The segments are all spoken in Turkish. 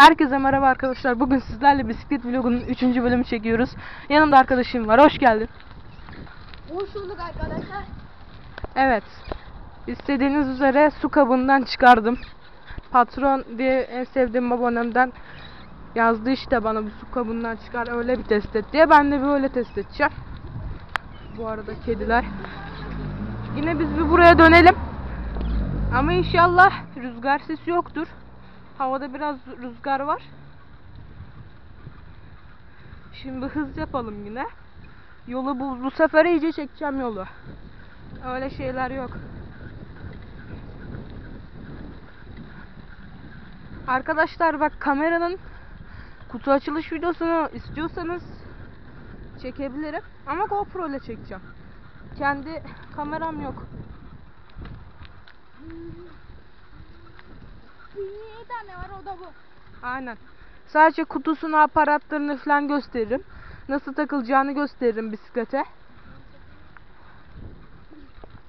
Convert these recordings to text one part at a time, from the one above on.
Herkese merhaba arkadaşlar. Bugün sizlerle bisiklet vlogunun 3. bölümü çekiyoruz. Yanımda arkadaşım var. Hoş geldin. Hoş bulduk arkadaşlar. Evet. İstediğiniz üzere su kabından çıkardım. Patron diye en sevdiğim abonemden yazdı işte bana bu su kabından çıkar öyle bir test et diye. Ben de böyle test edeceğim. Bu arada kediler. Yine biz bir buraya dönelim. Ama inşallah rüzgar sesi yoktur. Havada biraz rüzgar var. Şimdi hız yapalım yine. Yolu bu, bu sefer iyice çekeceğim yolu. Öyle şeyler yok. Arkadaşlar bak kameranın kutu açılış videosunu istiyorsanız çekebilirim. Ama GoPro ile çekeceğim. Kendi kameram yok. Bir tane var o da bu. Aynen. Sadece kutusunu, aparatlarını falan gösteririm. Nasıl takılacağını gösteririm bisiklete.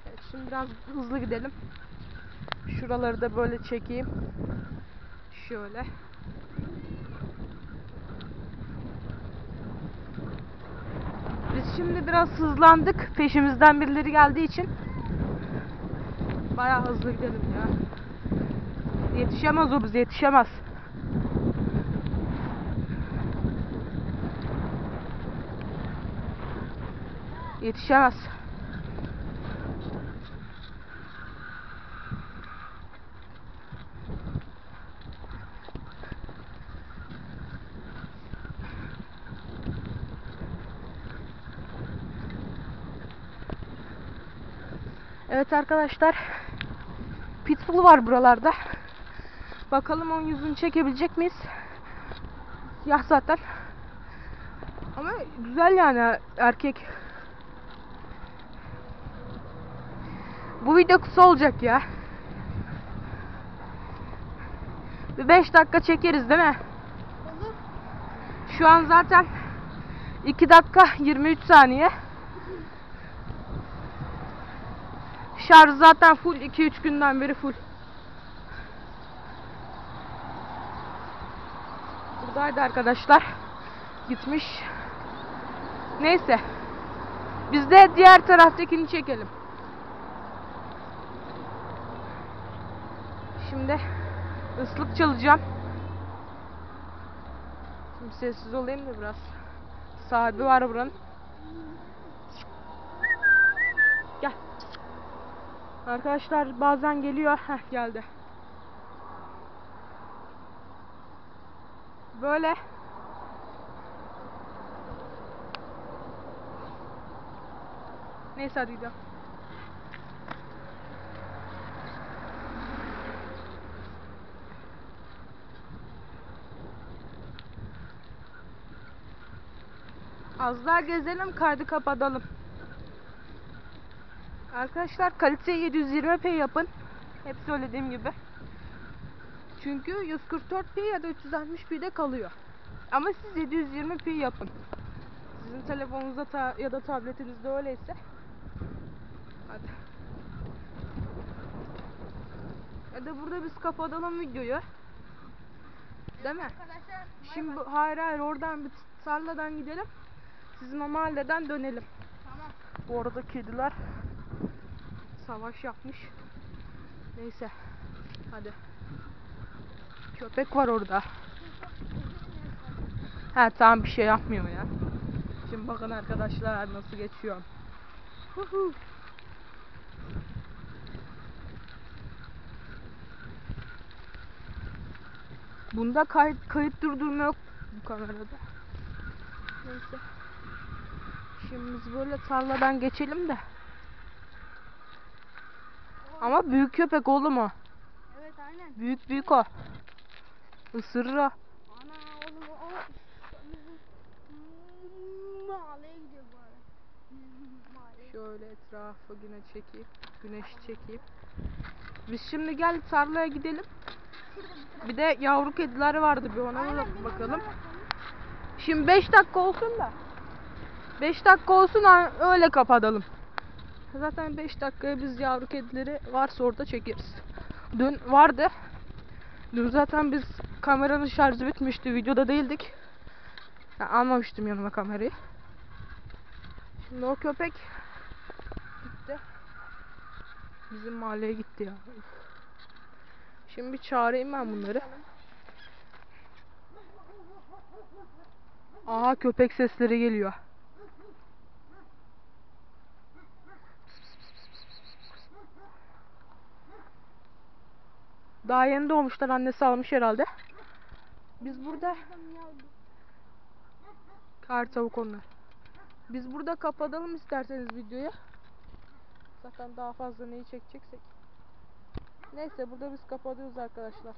Evet, şimdi biraz hızlı gidelim. Şuraları da böyle çekeyim. Şöyle. Biz şimdi biraz hızlandık. Peşimizden birileri geldiği için bayağı hızlı gidelim ya. Yetişemez o bize yetişemez. Yetişemez. Evet arkadaşlar. Pitbull var buralarda. Bakalım onun yüzünü çekebilecek miyiz? Siyah zaten. Ama güzel yani erkek. Bu video kısa olacak ya. Bir 5 dakika çekeriz değil mi? Olur. Şu an zaten 2 dakika 23 saniye. Şarj zaten full 2-3 günden beri full. Buradaydı arkadaşlar. Gitmiş. Neyse. Biz de diğer taraftakini çekelim. Şimdi ıslık çalacağım. Şimdi sessiz olayım da biraz. Sahibi var buranın. Gel. Arkadaşlar bazen geliyor. Heh geldi. Böyle. Neyse hadi gidelim. Az daha gezelim kaydı kapatalım. Arkadaşlar kaliteyi 720p yapın. Hep söylediğim gibi. Çünkü 144p ya da 360p'de kalıyor. Ama siz 720p yapın. Sizin telefonunuzda ta- ya da tabletinizde öyleyse. Hadi. Ya da burada biz kapatalım videoyu. Değil mi? Arkadaşlar Şimdi bu- hayır hayır oradan bir tarladan gidelim. Sizin o mahalleden dönelim. tamam. Bu arada kediler savaş yapmış. Neyse. Hadi. Köpek var orada. Ha tamam bir şey yapmıyor ya. Şimdi bakın arkadaşlar nasıl geçiyor. Huhu. Bunda kayıt, kayıt durdurma yok bu kamerada. Neyse. Şimdi biz böyle tarladan geçelim de. Ama büyük köpek oğlum o. Evet aynen. Büyük büyük o. Isırır o. Ana oğlum o. Mahalleye gidiyor bu. Mahalleye. Şöyle etrafı yine çekeyim. Güneşi çekeyim. Biz şimdi gel tarlaya gidelim. Bir de yavru kediler vardı bir ona Aynen, bir bakalım. Şimdi 5 dakika olsun da. 5 dakika olsun ha- öyle kapatalım. Zaten 5 dakikaya biz yavru kedileri varsa orada çekeriz. Dün vardı. Dün zaten biz kameranın şarjı bitmişti. Videoda değildik. Ya, almamıştım yanıma kamerayı. Şimdi o köpek gitti. Bizim mahalleye gitti ya. Şimdi bir çağırayım ben bunları. Aha köpek sesleri geliyor. Daha yeni doğmuşlar annesi almış herhalde. Biz burada kar tavuk onlar. Biz burada kapatalım isterseniz videoyu. Zaten daha fazla neyi çekeceksek. Neyse burada biz kapatıyoruz arkadaşlar.